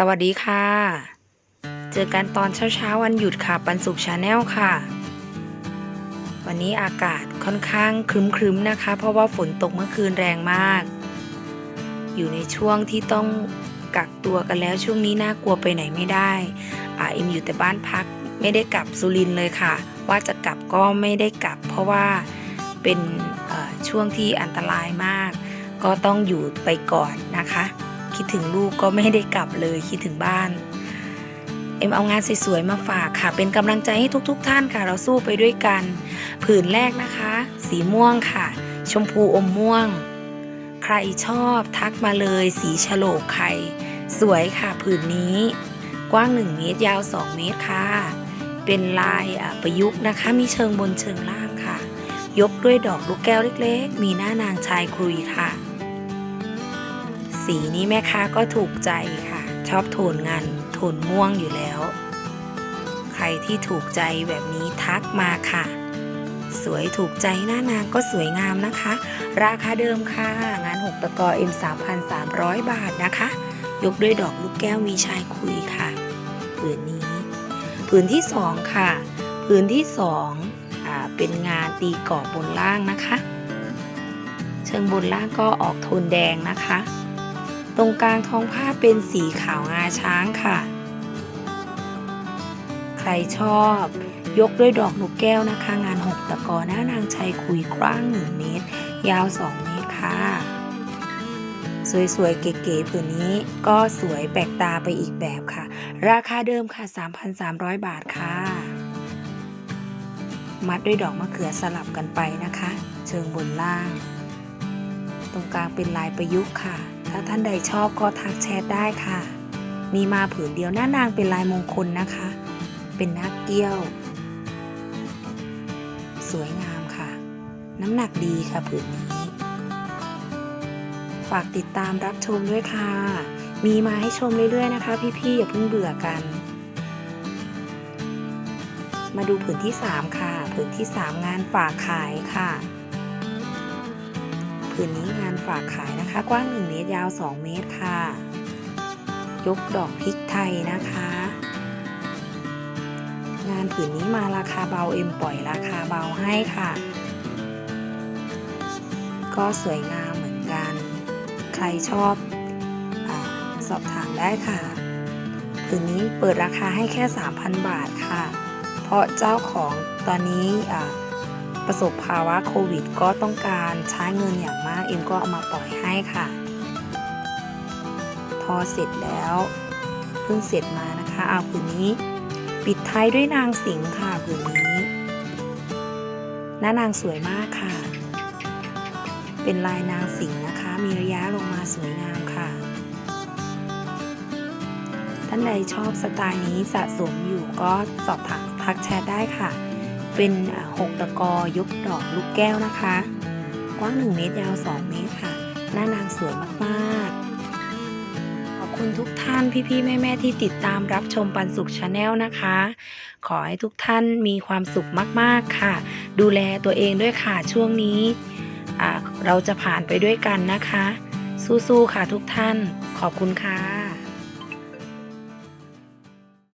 สวัสดีค่ะ เจอกันตอนเช้าๆวันหยุดค่ะ ปันสุขชาแนลค่ะ วันนี้อากาศค่อนข้างครึ้มๆนะคะ เพราะว่าฝนตกเมื่อคืนแรงมาก อยู่ในช่วงที่ต้องกักตัวกันแล้วช่วงนี้น่ากลัวไปไหนไม่ได้อ่าเอ็มอยู่แต่บ้านพักไม่ได้กลับสุรินเลยค่ะ ว่าจะกลับก็ไม่ได้กลับ เพราะว่าเป็นช่วงที่อันตรายมาก ก็ต้องอยู่ไปก่อนนะคะ คิดถึงลูกก็ไม่ได้กลับเลยคิดถึงบ้าน เอ็มเอางานสวยๆมาฝากค่ะ เป็นกำลังใจให้ทุก ๆทท่านค่ะ เราสู้ไปด้วยกัน ผืนแรกนะคะ สีม่วงค่ะ ชมพูอมม่วง ใครชอบทักมาเลยสีฉโลกไข่สวยค่ะผืนนี้ กว้าง 1 เมตรยาว 2 เมตรค่ะ เป็นลายประยุกต์นะคะ มีเชิงบนเชิงล่างค่ะ ยกด้วยดอกลูกแก้วเล็ก ๆ มีหน้านางชายครุยค่ะ สีนี้แม่ค้าก็ถูกใจค่ะ ชอบโทนงานโทนม่วงอยู่แล้ว ใครที่ถูกใจแบบนี้ทักมาค่ะ สวยถูกใจหน้านางก็สวยงามนะคะ ราคาเดิมค่ะ งาน 6 ตะกอ M 3,300 บาทนะคะ ยกด้วยดอกลูกแก้วมีชายคุยค่ะผืนนี้ ผืนที่ 2 ค่ะ ผืนที่2อ่าเป็นงานตีกรอบบนล่างนะคะ เชิงบนล่างก็ออกโทนแดงนะคะ ตรงกลางท้องผ้าเป็นสีขาวงาช้างค่ะ ใครชอบ ยกด้วยดอกนกแก้วนะคะ งานหกตะกอหน้านางชัยคุยกว้าง 1 เมตร ยาว 2 เมตรค่ะ สวยๆ เก๋ๆผืนนี้ก็สวยแปลกตาไปอีกแบบค่ะ ราคาเดิมค่ะ 3,300 บาทค่ะ มัดด้วยดอกมะเขือสลับกันไปนะคะ เชิงบนล่าง ตรงกลางเป็นลายประยุกต์ค่ะ ถ้าท่านใดชอบก็ทักแชทได้ค่ะ มีมาผืนเดียวหน้านางเป็นลายมงคลนะคะ เป็นนักเกี้ยว สวยงามค่ะ น้ำหนักดีค่ะผืนนี้ ฝากติดตามรับชมด้วยค่ะ มีมาให้ชมเรื่อยๆนะคะ พี่ๆอย่าเพิ่งเบื่อกันมาดูผืนที่ 3 ค่ะ ผืนที่ 3 งานฝากขายค่ะ ผืนนี้งานฝากขายนะคะ กว้าง1เมตรยาว 2 เมตรค่ะ ยกดอกพริกไทยนะคะ งานผืนนี้มาราคาเบาเอ็มปล่อยราคาเบาให้ค่ะ ก็สวยงามเหมือนกัน ใครชอบอสอบถามได้ค่ะผืนนี้เปิดราคาให้แค่ 3,000 บาทค่ะ เพราะเจ้าของตอนนี้อ่า ประสบภาวะโควิด ก็ต้องการใช้เงินอย่างมากเอ็มก็เอามาปล่อยให้ค่ะ ทอเสร็จแล้วเพิ่งเสร็จมานะคะเอาผืนนี้ปิดท้ายด้วยนางสิงห์ค่ะผืนนี้หน้านางสวยมากค่ะ เป็นลายนางสิงห์นะคะ มีระยะลงมาสวยงามค่ะ ท่านใดชอบสไตล์นี้สะสมอยู่ก็สอบถามทักแชทได้ค่ะ เป็นหกตะกอยกดอกลูกแก้วนะคะ กว้าง 1 เมตรยาว 2 เมตรค่ะ หน้านางสวยมากๆ ขอบคุณทุกท่านพี่ๆ แม่ ๆ ที่ติดตามรับชมปันสุขชาแนลนะคะ ขอให้ทุกท่านมีความสุขมากๆค่ะ ดูแลตัวเองด้วยค่ะช่วงนี้ เราจะผ่านไปด้วยกันนะคะ สู้ๆ ค่ะทุกท่าน ขอบคุณค่ะ